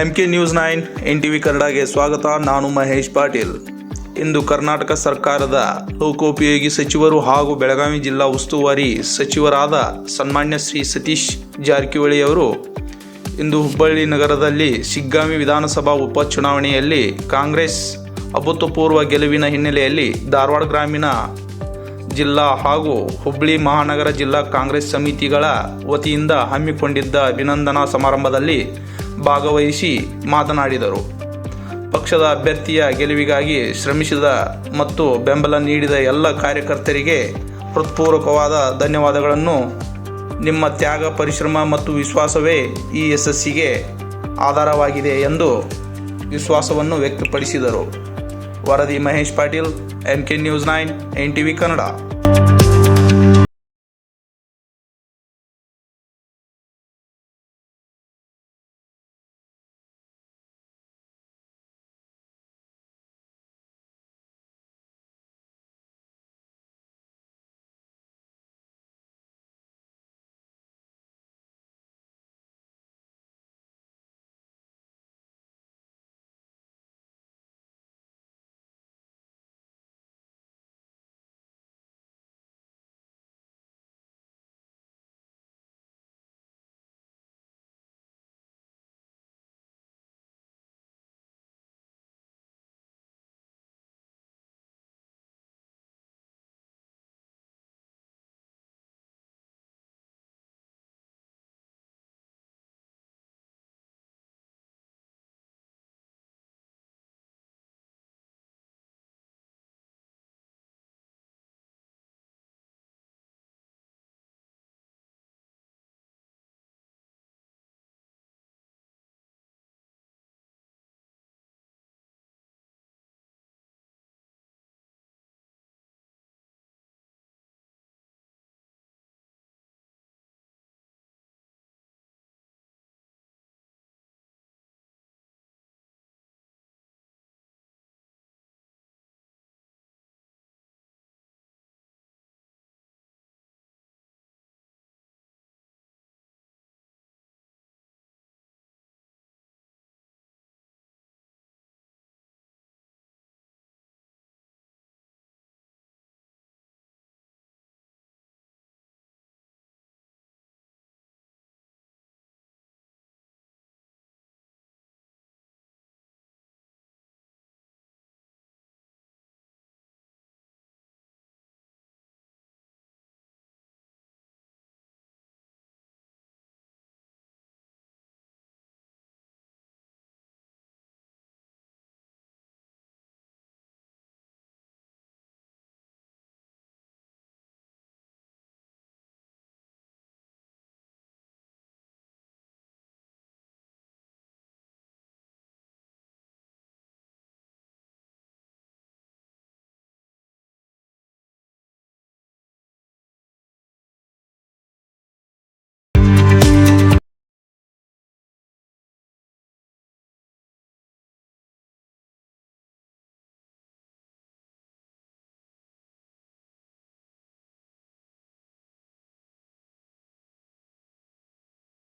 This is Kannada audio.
M K news nine N T V ಕನ್ನಡಗೆ ಸ್ವಾಗತ. ನಾನು ಮಹೇಶ್ ಪಾಟೀಲ್. ಇಂದು ಕರ್ನಾಟಕ ಸರ್ಕಾರದ ಲೋಕೋಪಯೋಗಿ ಸಚಿವರು ಹಾಗೂ ಬೆಳಗಾವಿ ಜಿಲ್ಲಾ ಉಸ್ತುವಾರಿ ಸಚಿವರಾದ ಸನ್ಮಾನ್ಯ ಶ್ರೀ ಸತೀಶ್ ಜಾರಕಿಹೊಳಿ ಅವರು ಇಂದು ಹುಬ್ಬಳ್ಳಿ ನಗರದಲ್ಲಿ ಶಿಗ್ಗಾಮಿ ವಿಧಾನಸಭಾ ಉಪಚುನಾವಣೆಯಲ್ಲಿ ಕಾಂಗ್ರೆಸ್ ಅಭೂತಪೂರ್ವ ಗೆಲುವಿನ ಹಿನ್ನೆಲೆಯಲ್ಲಿ ಧಾರವಾಡ ಗ್ರಾಮೀಣ ಜಿಲ್ಲಾ ಹಾಗೂ ಹುಬ್ಬಳ್ಳಿ ಮಹಾನಗರ ಜಿಲ್ಲಾ ಕಾಂಗ್ರೆಸ್ ಸಮಿತಿಗಳ ವತಿಯಿಂದ ಹಮ್ಮಿಕೊಂಡಿದ್ದ ಅಭಿನಂದನಾ ಸಮಾರಂಭದಲ್ಲಿ ಭಾಗವಹಿಸಿ ಮಾತನಾಡಿದರು. ಪಕ್ಷದ ಅಭ್ಯರ್ಥಿಯ ಗೆಲುವಿಗಾಗಿ ಶ್ರಮಿಸಿದ ಮತ್ತು ಬೆಂಬಲ ನೀಡಿದ ಎಲ್ಲ ಕಾರ್ಯಕರ್ತರಿಗೆ ಹೃತ್ಪೂರ್ವಕವಾದ ಧನ್ಯವಾದಗಳನ್ನು. ನಿಮ್ಮ ತ್ಯಾಗ, ಪರಿಶ್ರಮ ಮತ್ತು ವಿಶ್ವಾಸವೇ ಈ ಯಶಸ್ಸಿಗೆ ಆಧಾರವಾಗಿದೆ ಎಂದು ವಿಶ್ವಾಸವನ್ನು ವ್ಯಕ್ತಪಡಿಸಿದರು. ವರದಿ Mahesh Patil M K news nine N T V Kannada.